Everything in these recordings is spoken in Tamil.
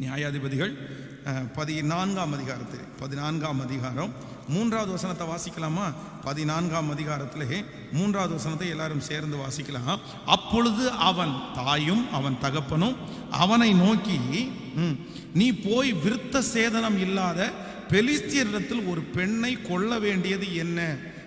நியாயாதிபதிகள் பதினான்காம் அதிகாரத்தில் பதினான்காம் அதிகாரம். மூன்றாவது வசனத்தை வாசிக்கலாமா? பதினான்காம் அதிகாரத்திலே மூன்றாவது வசனத்தை எல்லாரும் சேர்ந்து வாசிக்கலாம். அப்பொழுது அவன் தாயும் அவன் தகப்பனும் அவனை நோக்கி ம், நீ போய் விருத்த சேதனம் இல்லாத பெலிஸ்தியரிடத்தில் ஒரு பெண்ணை கொள்ள வேண்டியது என்ன?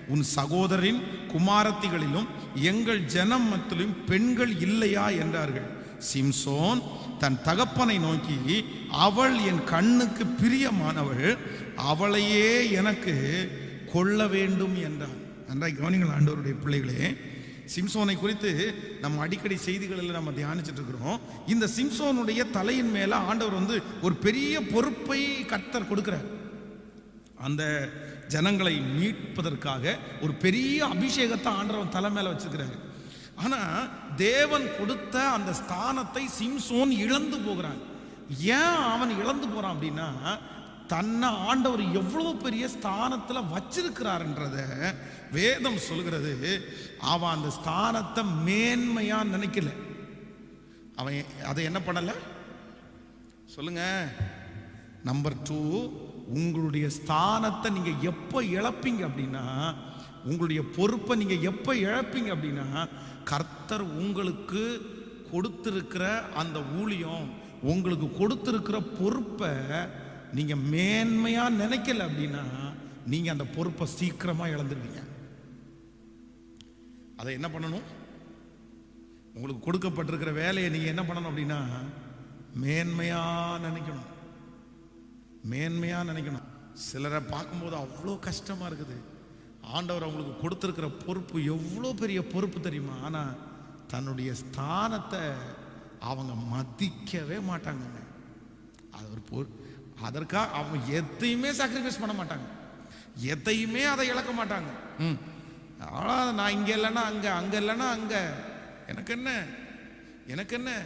உன் சகோதரின் குமாரத்திகளிலும் எங்கள் ஜனம் மத்திலும் பெண்கள் இல்லையா? என்றார்கள். சிம்சோன் தன் தகப்பனை நோக்கி அவள் என் கண்ணுக்கு பிரியமானவள் அவளையே எனக்கு கொள்ள வேண்டும் என்றான். நன்றாய் கவனிங்கள் ஆண்டவருடைய பிள்ளைகளே. சிம்சோனை குறித்து நம்ம அடிக்கடி செய்திகளில் நம்ம தியானிச்சுட்டு இருக்கிறோம். இந்த சிம்சோனுடைய தலையின் மேலே ஆண்டவர் வந்து ஒரு பெரிய பொறுப்பை கர்த்தர் கொடுக்கிறார். அந்த ஜனங்களை மீட்பதற்காக ஒரு பெரிய அபிஷேகத்தை ஆண்டவன் தலை மேலே வச்சுக்கிறாரு ஆனா தேவன் கொடுத்த அந்த ஸ்தானத்தை சிம்சோன் இழந்து போகிறான். ஏன் அவன் இழந்து போறான் அப்படின்னா தன்னை ஆண்டவர் எவ்வளவு பெரிய ஸ்தானத்துல வச்சிருக்கிறாருன்றத வேதம் சொல்கிறது. அவன் அந்த ஸ்தானத்தை மேன்மையா நினைக்கல. அவன் அதை என்ன பண்ணல? சொல்லுங்க. நம்பர் டூ உங்களுடைய ஸ்தானத்தை நீங்க எப்போ இழப்பீங்க அப்படின்னா உங்களுடைய பொறுப்பை நீங்கள் எப்போ இழப்பீங்க அப்படின்னா கர்த்தர் உங்களுக்கு கொடுத்துருக்கிற அந்த ஊழியம் உங்களுக்கு கொடுத்துருக்கிற பொறுப்பை நீங்கள் மேன்மையாக நினைக்கல அப்படின்னா நீங்கள் அந்த பொறுப்பை சீக்கிரமாக இழந்துருவீங்க. அதை என்ன பண்ணணும்? உங்களுக்கு கொடுக்கப்பட்டிருக்கிற வேலையை நீங்கள் என்ன பண்ணணும் அப்படின்னா மேன்மையாக நினைக்கணும். மேன்மையாக நினைக்கணும். சிலரை பார்க்கும்போது அவ்வளோ கஷ்டமாக இருக்குது. ஆண்டவர் அவங்களுக்கு கொடுத்துருக்கிற பொறுப்பு எவ்வளோ பெரிய பொறுப்பு தெரியுமா? ஆனால் தன்னுடைய ஸ்தானத்தை அவங்க மதிக்கவே மாட்டாங்கங்க. அது ஒரு பொ அதற்காக அவங்க எதையுமே சாக்ரிஃபைஸ் பண்ண மாட்டாங்க. எதையுமே அதை இழக்க மாட்டாங்க. ம். ஆனால் நான் இங்கே இல்லைன்னா அங்கே அங்கே இல்லைன்னா அங்கே. எனக்கு என்ன? எனக்கு என்ன?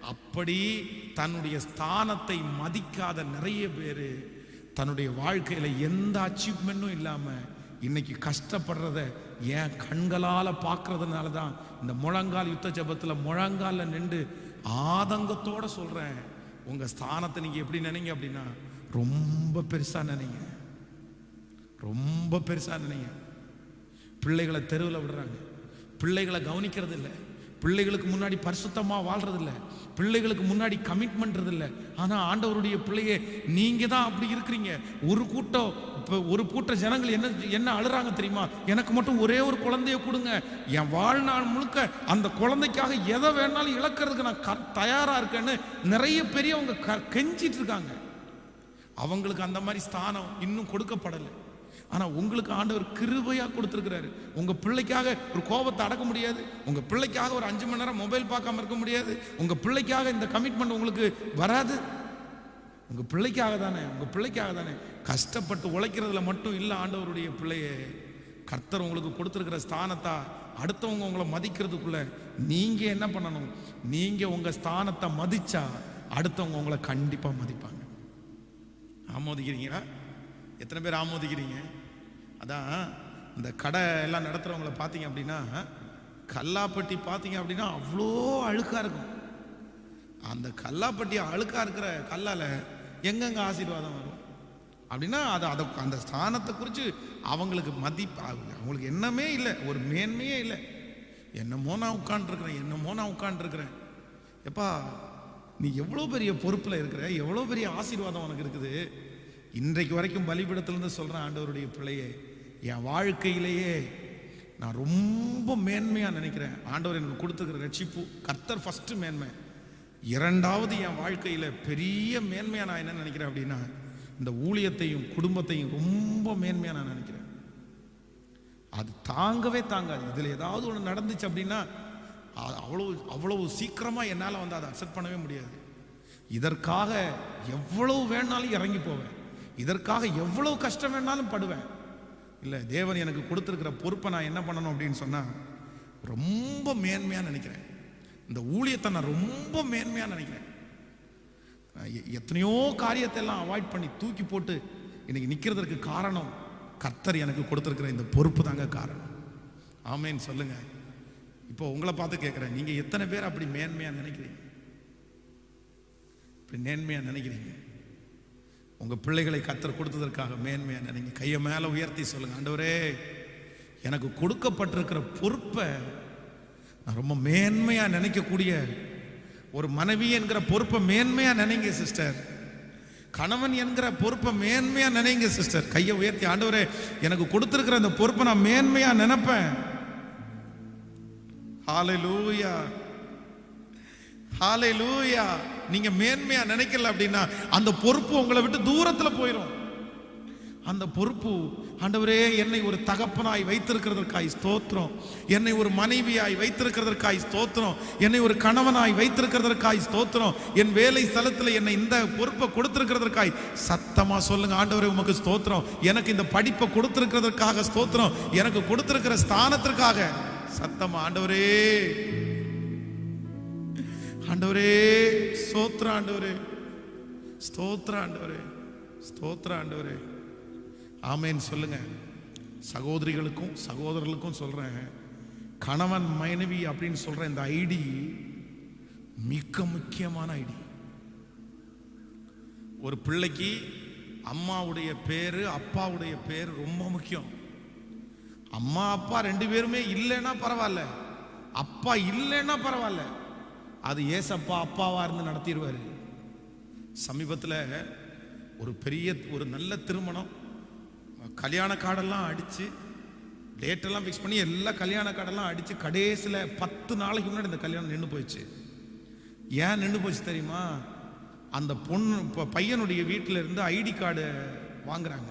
அப்படி தன்னுடைய ஸ்தானத்தை மதிக்காத நிறைய பேர் தன்னுடைய வாழ்க்கையில் எந்த அச்சீவ்மெண்ட்டும் இல்லாமல் இன்னைக்கு கஷ்டப்படுறத ஏன் கண்களால் பார்க்கறதுனால தான் இந்த முழங்கால் யுத்த ஜபத்தில் முழங்காலில் நின்று ஆதங்கத்தோடு சொல்கிறேன் உங்கள் ஸ்தானத்தை நீங்கள் எப்படி நினைங்க அப்படின்னா ரொம்ப பெருசாக நினைங்க. ரொம்ப பெருசாக நினைங்க. பிள்ளைகளை தெருவில் விடுறாங்க. பிள்ளைகளை கவனிக்கிறது இல்லை பிள்ளைகளுக்கு முன்னாடி பரிசுத்தமாக வாழ்றது பிள்ளைகளுக்கு முன்னாடி கமிட்மெண்ட் இல்லை ஆனால் ஆண்டவருடைய பிள்ளையே நீங்கள் தான் அப்படி இருக்கிறீங்க. ஒரு கூட்டம் இப்போ ஒரு கூட்ட ஜனங்கள் என்ன என்ன அழுறாங்க தெரியுமா? எனக்கு மட்டும் ஒரே ஒரு குழந்தைய கொடுங்க. என் வாழ்நாள் முழுக்க அந்த குழந்தைக்காக எதை வேணாலும் இழக்கிறதுக்கு நான் க தயாராக இருக்கேன்னு நிறைய பெரியவங்க க கெஞ்சிட்டு இருக்காங்க. அவங்களுக்கு அந்த மாதிரி ஸ்தானம் இன்னும் கொடுக்கப்படலை. ஆனால் உங்களுக்கு ஆண்டவர் கிருபையாக கொடுத்துருக்கிறாரு. உங்கள் பிள்ளைக்காக ஒரு கோபத்தை அடக்க முடியாது. உங்கள் பிள்ளைக்காக ஒரு அஞ்சு மணி நேரம் மொபைல் பார்க்காம இருக்க முடியாது. உங்கள் பிள்ளைக்காக இந்த கமிட்மெண்ட் உங்களுக்கு வராது. உங்கள் பிள்ளைக்காக தானே உங்கள் பிள்ளைக்காக தானே. கஷ்டப்பட்டு உழைக்கிறதுல மட்டும் இல்லை ஆண்டவருடைய பிள்ளையே. கர்த்தர் உங்களுக்கு கொடுத்துருக்கிற ஸ்தானத்தா அடுத்தவங்க உங்களை மதிக்கிறதுக்குள்ள நீங்கள் என்ன பண்ணணும்? நீங்கள் உங்கள் ஸ்தானத்தை மதிச்சா அடுத்தவங்க உங்களை கண்டிப்பாக மதிப்பாங்க. ஆமோதிக்கிறீங்களா? எத்தனை பேர் ஆமோதிக்கிறீங்க? அதான் இந்த கடை எல்லாம் நடத்துகிறவங்கள பார்த்தீங்க அப்படின்னா கல்லாப்பட்டி பார்த்தீங்க அப்படின்னா அவ்வளோ அழுக்காக இருக்கும். அந்த கல்லாப்பட்டி அழுக்காக இருக்கிற கல்லால் எங்கெங்கே ஆசீர்வாதம் வரும்? அப்படின்னா அது அதை அந்த ஸ்தானத்தை குறித்து அவங்களுக்கு மதிப்பு அவங்களுக்கு என்னமே இல்லை ஒரு மேன்மையே இல்லை. என்னமோ நான் உட்காண்ட்ருக்கிறேன் என்னமோ நான் உட்காண்ட்ருக்கிறேன் எப்பா நீ எவ்வளோ பெரிய பொறுப்பில் இருக்கிற எவ்வளோ பெரிய ஆசீர்வாதம் உனக்கு இருக்குது? இன்றைக்கு வரைக்கும் பலிபிடத்திலிருந்து சொல்கிறேன் ஆண்டவருடைய பிள்ளையே என் வாழ்க்கையிலேயே நான் ரொம்ப மேன்மையாக நினைக்கிறேன். ஆண்டவர் எனக்கு கொடுத்துருக்கிற ரட்சிப்பு கர்த்தர் ஃபஸ்ட்டு மேன்மை. இரண்டாவது என் வாழ்க்கையில் பெரிய மேன்மையாக நான் என்ன நினைக்கிறேன் அப்படின்னா இந்த ஊழியத்தையும் குடும்பத்தையும் ரொம்ப மேன்மையாக நான் நினைக்கிறேன். அது தாங்கவே தாங்காது. இதில் ஏதாவது ஒன்று நடந்துச்சு அப்படின்னா அது அவ்வளவு அவ்வளவு சீக்கிரமாக என்னால் வந்து அதை அக்செப்ட் பண்ணவே முடியாது. இதற்காக எவ்வளவு வேணாலும் இறங்கி போவேன். இதற்காக எவ்வளவு கஷ்டம் வேணாலும் படுவேன். இல்லை தேவன் எனக்கு கொடுத்துருக்கிற பொறுப்பை நான் என்ன பண்ணணும் அப்படின்னு சொன்னால் ரொம்ப மேன்மையாக நினைக்கிறேன். இந்த ஊழியத்தை நான் ரொம்ப மேன்மையாக நினைக்கிறேன். எத்தனையோ காரியத்தை எல்லாம் அவாய்ட் பண்ணி தூக்கி போட்டு இன்னைக்கு நிற்கிறதுக்கு காரணம் கர்த்தர் எனக்கு கொடுத்துருக்கிற இந்த பொறுப்பு தாங்க காரணம். ஆமேன்னு சொல்லுங்க. இப்போ உங்களை பார்த்து கேட்குறேன் நீங்கள் எத்தனை பேர் அப்படி மேன்மையாக நினைக்கிறீங்க? இப்படி மேன்மையாக நினைக்கிறீங்க. உங்கள் பிள்ளைகளை கத்தர் கொடுத்ததற்காக மேன்மையான நினைங்க கையை மேலே உயர்த்தி சொல்லுங்க ஆண்டவரே எனக்கு கொடுக்கப்பட்டிருக்கிற பொறுப்பை நான் ரொம்ப மேன்மையாக நினைக்கக்கூடிய ஒரு மனைவி என்கிற பொறுப்பை மேன்மையாக நினைங்க சிஸ்டர். கணவன் என்கிற பொறுப்பை மேன்மையாக நினைங்க சிஸ்டர். கையை உயர்த்தி ஆண்டவரே எனக்கு கொடுத்துருக்கிற அந்த பொறுப்பை நான் மேன்மையாக நினைப்பேன். ஹாலை லூயா நீங்க மேன்மையா நினைக்கல அப்படின்னா அந்த பொறுப்பு உங்களை விட்டு தூரத்துல போயிடும் அந்த பொறுப்பு ஆண்டவரே என்னை ஒரு தகப்பனாய் வைத்திருக்கிறதற்காய் ஸ்தோத்திரம். என்னை ஒரு மனைவியாய் வைத்திருக்கிறதற்காய் ஸ்தோத்திரம். என்னை ஒரு கணவனாய் வைத்திருக்கிறதற்காய் ஸ்தோத்திரம். என் வேலை ஸ்தலத்தில் என்னை இந்த பொறுப்பை கொடுத்திருக்கிறதற்காய் சத்தமா சொல்லுங்க ஆண்டவரே உமக்கு ஸ்தோத்திரம். எனக்கு இந்த படிப்பை கொடுத்திருக்கிறதற்காக ஸ்தோத்திரம். எனக்கு கொடுத்திருக்கிற ஸ்தானத்திற்காக சத்தமா ஆண்டவரே. ஆண்டவரே ஸ்தோத்திர ஆண்டவரே ஸ்தோத்திர ஆண்டவரே ஸ்தோத்திர ஆண்டவரே. ஆமேன்னு சொல்லுங்க. சகோதரிகளுக்கும் சகோதரர்களுக்கும் சொல்கிறேன் கணவன் மனைவி அப்படின்னு சொல்கிற இந்த ஐடி மிக முக்கியமான ஐடி. ஒரு பிள்ளைக்கு அம்மாவுடைய பேர் அப்பாவுடைய பேர் ரொம்ப முக்கியம். அம்மா அப்பா ரெண்டு பேருமே இல்லைன்னா பரவாயில்ல. அப்பா இல்லைன்னா பரவாயில்ல. அது ஏசப்பா அப்பாவா இருந்து நடத்திடுவார். சமீபத்தில் ஒரு பெரிய ஒரு நல்ல திருமணம். கல்யாண கார்டெல்லாம் அடித்து டேட்டெல்லாம் ஃபிக்ஸ் பண்ணி எல்லா கல்யாண கார்டெல்லாம் அடித்து கடைசியில் பத்து நாளைக்கு முன்னாடி இந்த கல்யாணம் நின்று போயிடுச்சு. ஏன் நின்று போச்சு தெரியுமா? அந்த பொண்ணு இப்போ பையனுடைய வீட்டில் இருந்து ஐடி கார்டு வாங்குறாங்க.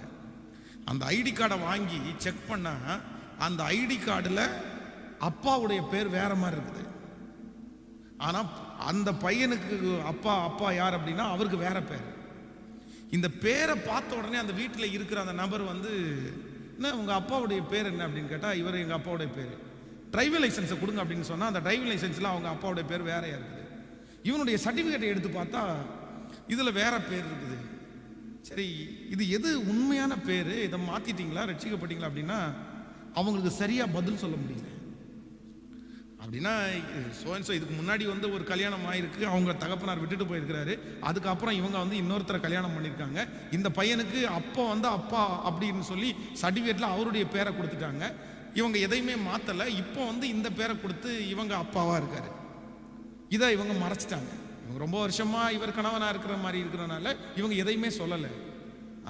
அந்த ஐடி கார்டை வாங்கி செக் பண்ணால் அந்த ஐடி கார்டில் அப்பாவுடைய பேர் வேற மாதிரி இருக்குது ஆனால் அந்த பையனுக்கு அப்பா அப்பா யார் அப்படின்னா அவருக்கு வேற பேர். இந்த பேரை பார்த்த உடனே அந்த வீட்டில் இருக்கிற அந்த நபர் வந்து என்ன உங்கள் அப்பாவுடைய பேர் என்ன? அப்படின்னு கேட்டால் இவர் எங்கள் அப்பாவுடைய பேர். டிரைவிங் லைசன்ஸை கொடுங்க அப்படின்னு சொன்னால் அந்த டிரைவிங் லைசன்ஸில் அவங்க அப்பாவுடைய பேர் வேறையாக இருக்குது. இவனுடைய சர்டிஃபிகேட்டை எடுத்து பார்த்தா இதில் வேற பேர் இருக்குது. சரி இது எது உண்மையான பேர்? இதை மாற்றிட்டீங்களா ரட்சிக்கப்பட்டீங்களா அப்படின்னா அவங்களுக்கு சரியாக பதில் சொல்ல முடியல. அப்படின்னா சோன்சோ இதுக்கு முன்னாடி வந்து ஒரு கல்யாணம் ஆயிருக்கு. அவங்க தகப்பனார் விட்டுட்டு போயிருக்கிறாரு. அதுக்கப்புறம் இவங்க வந்து இன்னொருத்தரை கல்யாணம் பண்ணியிருக்காங்க இந்த பையனுக்கு அப்பா வந்து அப்பா அப்படின்னு சொல்லி சர்டிஃபிகேட்டில் அவருடைய பேரை கொடுத்துட்டாங்க. இவங்க எதையுமே மாற்றலை இப்போ வந்து இந்த பேரை கொடுத்து இவங்க அப்பாவாக இருக்காரு. இதை இவங்க மறைச்சிட்டாங்க. இவங்க ரொம்ப வருஷமாக இவர் கணவனாக இருக்கிற மாதிரி இருக்கிறனால இவங்க எதையுமே சொல்லலை.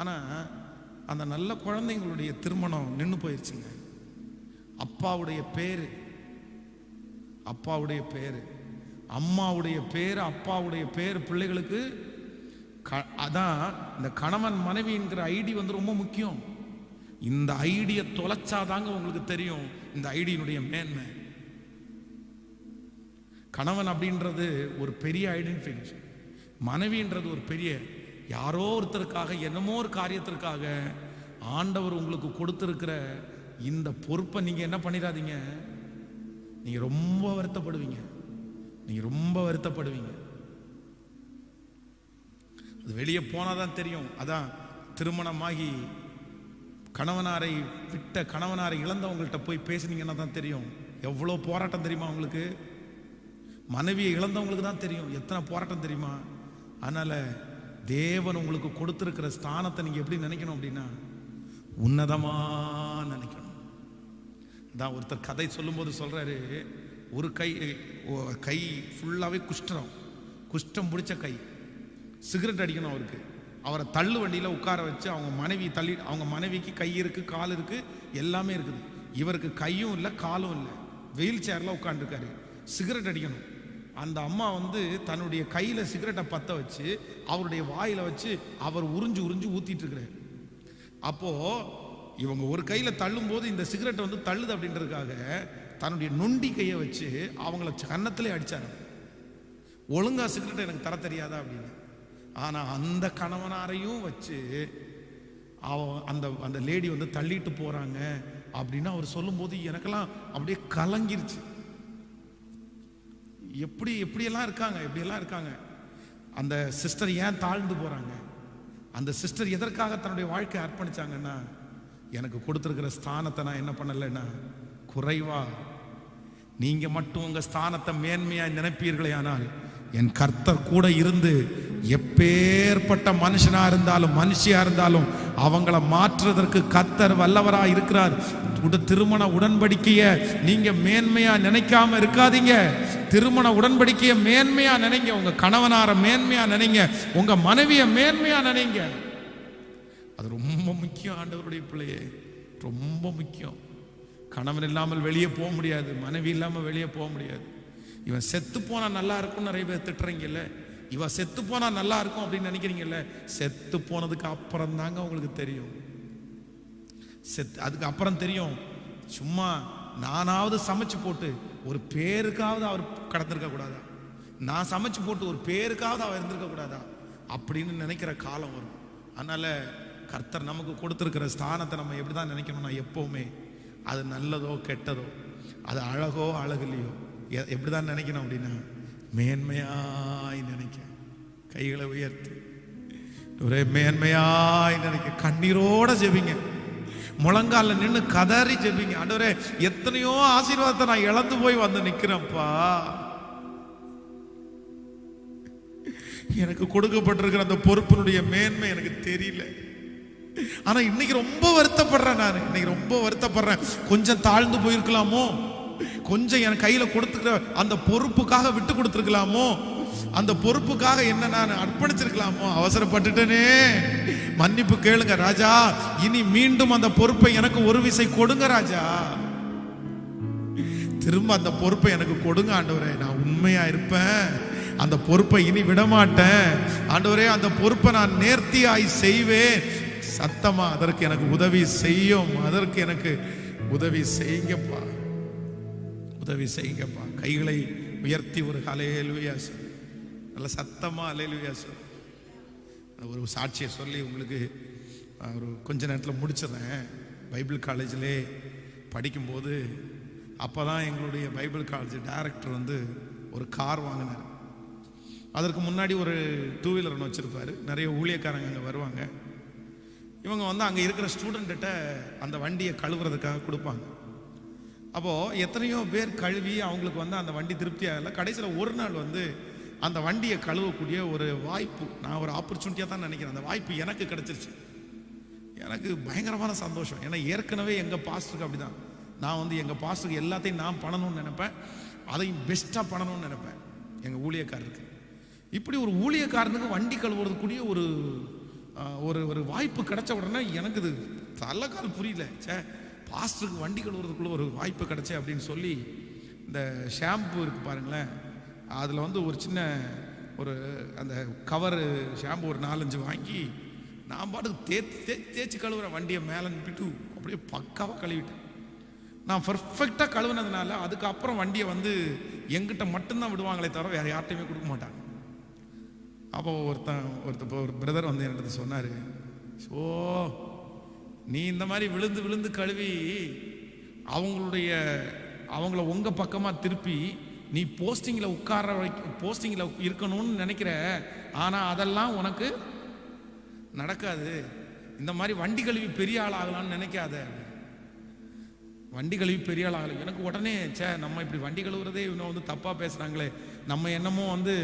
ஆனால் அந்த நல்ல குழந்தைங்களுடைய திருமணம் நின்று போயிடுச்சுங்க அப்பாவுடைய பேர் அப்பாவுடைய பேர். அம்மாவுடைய பேர் அப்பாவுடைய பேர் பிள்ளைகளுக்கு க- அதான் இந்த கணவன் மனைவிங்கிற ஐடி வந்து ரொம்ப முக்கியம். இந்த ஐடியை தொலைச்சாதாங்க உங்களுக்கு தெரியும் இந்த ஐடியினுடைய மேன்மை. கணவன் அப்படின்றது ஒரு பெரிய ஐடென்டிஃபிகேஷன் மனைவின்றது ஒரு பெரிய யாரோ ஒருத்தருக்காக என்னமோ ஒரு காரியத்திற்காக ஆண்டவர் உங்களுக்கு கொடுத்துருக்கிற இந்த பொறுப்பை நீங்கள் என்ன பண்ணிடாதீங்க? நீங்க ரொம்ப வருத்தப்படுவீங்க. நீங்க ரொம்ப வருத்தப்படுவீங்க. அது வெளியே போனாதான் தெரியும். அதான் திருமணமாகி கணவனாரை விட்ட கணவனாரை இழந்தவங்கள்ட்ட போய் பேசுனீங்கன்னா தான் தெரியும். எவ்வளோ போராட்டம் தெரியுமா உங்களுக்கு? மனைவியை இழந்தவங்களுக்கு தான் தெரியும். எத்தனை போராட்டம் தெரியுமா? அதனால் தேவன் உங்களுக்கு கொடுத்துருக்கிற ஸ்தானத்தை நீங்கள் எப்படி நினைக்கணும் அப்படின்னா உன்னதமா நினைக்கணும். தான் ஒருத்தர் கதை சொல்லும்போது சொல்கிறாரு ஒரு கை கை ஃபுல்லாகவே குஷ்டம். குஷ்டம் பிடிச்ச கை. சிகரெட் அடிக்கணும் அவருக்கு. அவரை தள்ளு வண்டியில் உட்கார வச்சு அவங்க மனைவி தள்ளி அவங்க மனைவிக்கு கை இருக்குது கால் இருக்குது எல்லாமே இருக்குது. இவருக்கு கையும் இல்லை காலும் இல்லை. வெயில் சேர்ல உட்காந்துருக்காரு சிகரெட் அடிக்கணும். அந்த அம்மா வந்து தன்னுடைய கையில் சிகரெட்டை பற்ற வச்சு அவருடைய வாயில் வச்சு அவர் உறிஞ்சு உறிஞ்சு ஊத்திட்டு அப்போது இவங்க ஒரு கையில் தள்ளும்போது இந்த சிகரெட்டை வந்து தள்ளுது அப்படின்றதுக்காக தன்னுடைய நொண்டி கையை வச்சு அவங்கள கன்னத்திலே அடித்தார் ஒழுங்கா சிகரெட்டை எனக்கு தர தெரியாதா அப்படின்னு. ஆனால் அந்த கணவனாரையும் வச்சு அவ அந்த அந்த லேடி வந்து தள்ளிட்டு போகிறாங்க அப்படின்னு அவர் சொல்லும்போது எனக்கெல்லாம் அப்படியே கலங்கிருச்சு. எப்படி எப்படியெல்லாம் இருக்காங்க எப்படியெல்லாம் இருக்காங்க. அந்த சிஸ்டர் ஏன் தாழ்ந்து போகிறாங்க அந்த சிஸ்டர் எதற்காக தன்னுடைய வாழ்க்கையை அர்ப்பணிச்சாங்கன்னா எனக்கு கொடுத்துருக்கிற ஸ்தானத்தை நான் என்ன பண்ணலைன்னா குறைவா நீங்க மட்டும் உங்க ஸ்தானத்தை மேன்மையா நினைப்பீர்களே ஆனால் என் கர்த்தர் கூட இருந்து எப்பேற்பட்ட மனுஷனா இருந்தாலும் மனுஷியா இருந்தாலும் அவங்கள மாற்றுவதற்கு கர்த்தர் வல்லவரா இருக்கிறார். திருமண உடன்படிக்கைய நீங்க மேன்மையா நினைக்காம இருக்காதீங்க. திருமண உடன்படிக்கையை மேன்மையா நினைங்க. உங்க கணவனார மேன்மையா நினைங்க. உங்க மனைவிய மேன்மையா நினைங்க. ரொம்ப முக்கியம் ஆண்டவருடைய பிள்ளையே. ரொம்ப முக்கியம். கணவன் இல்லாமல் வெளியே போக முடியாது. மனைவி இல்லாமல் வெளியே போக முடியாது. இவன் செத்து போனா நல்லா இருக்கும்னு நிறைய பேர் திட்டுறீங்கல்ல. இவன் செத்து போனா நல்லா இருக்கும் அப்படின்னு நினைக்கிறீங்கல்ல. செத்து போனதுக்கு அப்புறம் தாங்க உங்களுக்கு தெரியும். செத்து அதுக்கு அப்புறம் தெரியும். சும்மா நானாவது சமைச்சு போட்டு ஒரு பேருக்காவது அவர் கடந்திருக்க கூடாதா? நான் சமைச்சு போட்டு ஒரு பேருக்காவது அவர் இருந்திருக்க கூடாதா? அப்படின்னு நினைக்கிற காலம் வரும். அதனால கர்த்தர் நமக்கு கொடுத்துருக்கிற ஸ்தானத்தை நம்ம எப்படி தான் நினைக்கணும்னா எப்போவுமே அது நல்லதோ கெட்டதோ அது அழகோ அழகில்லையோ எ- எப்படி தான் நினைக்கணும் அப்படின்னா மேன்மையாய் நினைக்க. கைகளை உயர்த்தி. ஒரே மேன்மையாய் நினைக்க. கண்ணீரோட ஜெபிங்க. முழங்கால நின்று கதறி ஜெபிங்க. ஆண்டவரே எத்தனையோ ஆசீர்வாதத்தை நான் இழந்து போய் வந்து நிற்கிறேன்ப்பா எனக்கு கொடுக்கப்பட்டிருக்கிற அந்த பொறுப்பினுடைய மேன்மை எனக்கு தெரியல. ஆனால் இன்னைக்கு ரொம்ப வருத்தப்படுறேன் நான். இன்னைக்கு ரொம்ப வருத்தப்படுறேன். கொஞ்சம் தாழ்ந்து போயிருக்கலாமோ? கொஞ்சம் என் கையில் கொடுத்துக்கிற அந்த பொறுப்புக்காக விட்டு கொடுத்துருக்கலாமோ? அந்த பொறுப்புக்காக என்ன நான் அர்ப்பணிச்சிருக்கலாமோ? அவசரப்பட்டுட்டேனே. மன்னிப்பு கேளுங்க ராஜா. இனி மீண்டும் அந்த பொறுப்பை எனக்கு ஒரு விசை கொடுங்க ராஜா. திரும்ப அந்த பொறுப்பை எனக்கு கொடுங்க ஆண்டவரே. நான் உண்மையா இருப்பேன். அந்த பொறுப்பை இனி விடமாட்டேன். ஆண்டவரே அந்த பொறுப்பை நான் நேர்த்தியாய் செய்வேன். சத்தமா அதற்கு எனக்கு உதவி செய்யும். அதற்கு எனக்கு உதவி செய்யுங்கப்பா. உதவி செய்யுங்கப்பா. கைகளை உயர்த்தி ஒரு அலையலுவையா சொல். நல்ல சத்தமா அலையலுவையா சொல். ஒரு சாட்சியை சொல்லி உங்களுக்கு ஒரு கொஞ்ச நேரத்தில் முடிச்சிடுறேன். பைபிள் காலேஜிலே படிக்கும்போது அப்போ தான் எங்களுடைய பைபிள் காலேஜ் டைரக்டர் வந்து ஒரு கார் வாங்கினார். அதற்கு முன்னாடி ஒரு டூ வீலர் ஒன்று வச்சுருப்பார். நிறைய ஊழியக்காரங்க அங்கே வருவாங்க. இவங்க வந்து அங்கே இருக்கிற ஸ்டூடெண்ட்டிட்ட அந்த வண்டியை கழுவுறதுக்காக கொடுப்பாங்க. அப்போது எத்தனையோ பேர் கழுவி அவங்களுக்கு வந்து அந்த வண்டி திருப்தியாக இல்லை கடைசியில் ஒரு நாள் வந்து அந்த வண்டியை கழுவக்கூடிய ஒரு வாய்ப்பு நான் ஒரு ஆப்பர்ச்சுனிட்டியாக தான் நினைக்கிறேன். அந்த வாய்ப்பு எனக்கு கிடச்சிருச்சு. எனக்கு பயங்கரமான சந்தோஷம். ஏன்னா ஏற்கனவே எங்கள் பாஸ்டருக்கு அப்படிதான். நான் வந்து எங்கள் பாஸ்டருக்கு எல்லாத்தையும் நான் பண்ணணும்னு நினைப்பேன். அதையும் பெஸ்ட்டாக பண்ணணும்னு நினைப்பேன். எங்கள் ஊழியக்காரருக்கு. இப்படி ஒரு ஊழியக்காரனுக்கு வண்டி கழுவுறதுக்குரிய ஒரு ஒரு ஒரு வாய்ப்பு கிடைச்ச உடனே எனக்கு இது தலைக்கால் புரியல. ச்சே பாஸ்டருக்கு வண்டி கழுவுறதுக்குள்ளே ஒரு வாய்ப்பு கிடைச்சே அப்படின்னு சொல்லி இந்த ஷாம்பு இருக்குது பாருங்களேன். அதில் வந்து ஒரு சின்ன ஒரு அந்த கவரு ஷாம்பு ஒரு நாலஞ்சு வாங்கி நான் பாட்டுக்கு தேய்ச்சி தே தேய்ச்சி கழுவுறேன் வண்டியை மேலே அனுப்பிட்டு அப்படியே பக்காவாக கழுவிட்டேன். நான் பர்ஃபெக்டாக கழுவுனதுனால அதுக்கப்புறம் வண்டியை வந்து எங்கிட்ட மட்டும்தான் விடுவாங்களே தவிர வேறு யார்ட்டையுமே கொடுக்க மாட்டாங்க. அப்போ ஒருத்தன் ஒருத்த இப்போ ஒரு பிரதர் வந்து என்கிட்ட சொன்னார். ஸோ நீ இந்த மாதிரி விழுந்து விழுந்து கழுவி அவங்களுடைய அவங்கள உங்கள் பக்கமாக திருப்பி நீ போஸ்டிங்கில் உட்கார போஸ்டிங்கில் இருக்கணும்னு நினைக்கிற. ஆனால் அதெல்லாம் உனக்கு நடக்காது. இந்த மாதிரி வண்டி கழுவி பெரிய ஆள் ஆகலாம்னு நினைக்காத. வண்டி கழுவி பெரிய ஆள் ஆகலை. எனக்கு உடனே ச்சே நம்ம இப்படி வண்டி கழுவுறதே இன்னும் வந்து தப்பாக பேசுகிறாங்களே நம்ம என்னமோ வந்து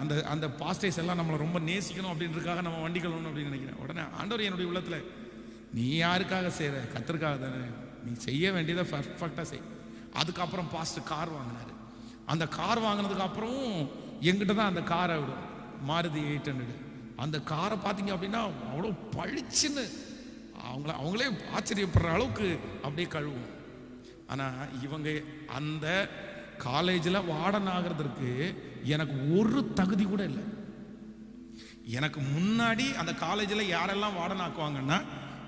அந்த அந்த பாஸ்டேஸ் எல்லாம் நம்மளை ரொம்ப நேசிக்கணும் அப்படின்றதுக்காக நம்ம வண்டி கழுவணும் அப்படின்னு நினைக்கிறேன். உடனே ஆண்டவர் என்னுடைய உள்ளத்தில் நீ யாருக்காக செய்கிற கத்தருக்காக தானே? நீ செய்ய வேண்டியதை பர்ஃபெக்டாக செய். அதுக்கப்புறம் பாஸ்ட் கார் வாங்கினாரு. அந்த கார் வாங்கினதுக்கு அப்புறம் எங்கிட்ட தான் அந்த காரை விடும் மாருதி எயிட் ஹண்ட்ரடு. அந்த காரை பார்த்தீங்க அப்படின்னா அவ்வளோ பளிச்சுன்னு. அவங்கள அவங்களே ஆச்சரியப்படுற அளவுக்கு அப்படியே கழுவும். ஆனால் இவங்க அந்த காலேஜில் வார்டன் ஆகிறதுக்கு எனக்கு ஒரு தகுதி கூட இல்லை. எனக்கு முன்னாடி அந்த காலேஜில் யாரெல்லாம் வார்டன் ஆக்குவாங்கன்னா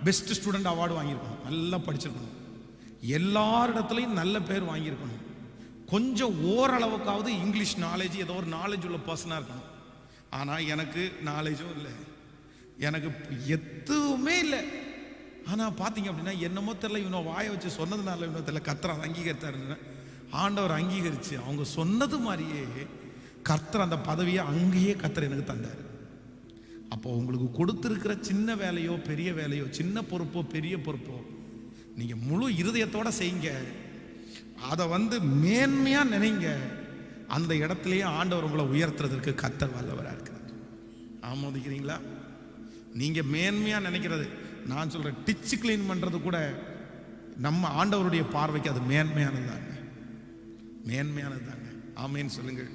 பெஸ்ட் ஸ்டூடெண்ட் அவார்டு வாங்கியிருக்கணும். நல்லா படிச்சிருக்கணும். எல்லாரிடத்துலையும் நல்ல பேர் வாங்கியிருக்கணும். கொஞ்சம் ஓரளவுக்காவது இங்கிலீஷ் நாலேஜ் ஏதோ ஒரு நாலேஜ் உள்ள பர்சனாக இருக்கணும். ஆனால் எனக்கு நாலேஜும் இல்லை. எனக்கு எதுவுமே இல்லை. ஆனால் பார்த்தீங்க அப்படின்னா என்னமோ தெரியல இவனை வாயை வச்சு சொன்னதுனால இவனோ தெரியல கத்துறான் அங்கீகரித்தாருன்னு. ஆண்டவர் அங்கீகரித்து அவங்க சொன்னது மாதிரியே கர்த்தர் அந்த பதவியை அங்கேயே கர்த்தர் எனக்கு தந்தார். அப்போ உங்களுக்கு கொடுத்துருக்கிற சின்ன வேலையோ பெரிய வேலையோ சின்ன பொறுப்போ பெரிய பொறுப்போ நீங்கள் முழு இருதயத்தோடு செய்யுங்க. அதை வந்து மேன்மையாக நினைங்க. அந்த இடத்துலையே ஆண்டவர் உங்களை உயர்த்துறதற்கு கத்தர் வல்லவராக இருக்கிறார். ஆமோதிக்கிறீங்களா? நீங்கள் மேன்மையாக நினைக்கிறது. நான் சொல்கிறேன் டிச்சு க்ளீன் பண்ணுறது கூட நம்ம ஆண்டவருடைய பார்வைக்கு அது மேன்மையானது தாங்க மேன்மையானது தாங்க ஆமேன்னு சொல்லுங்கள்.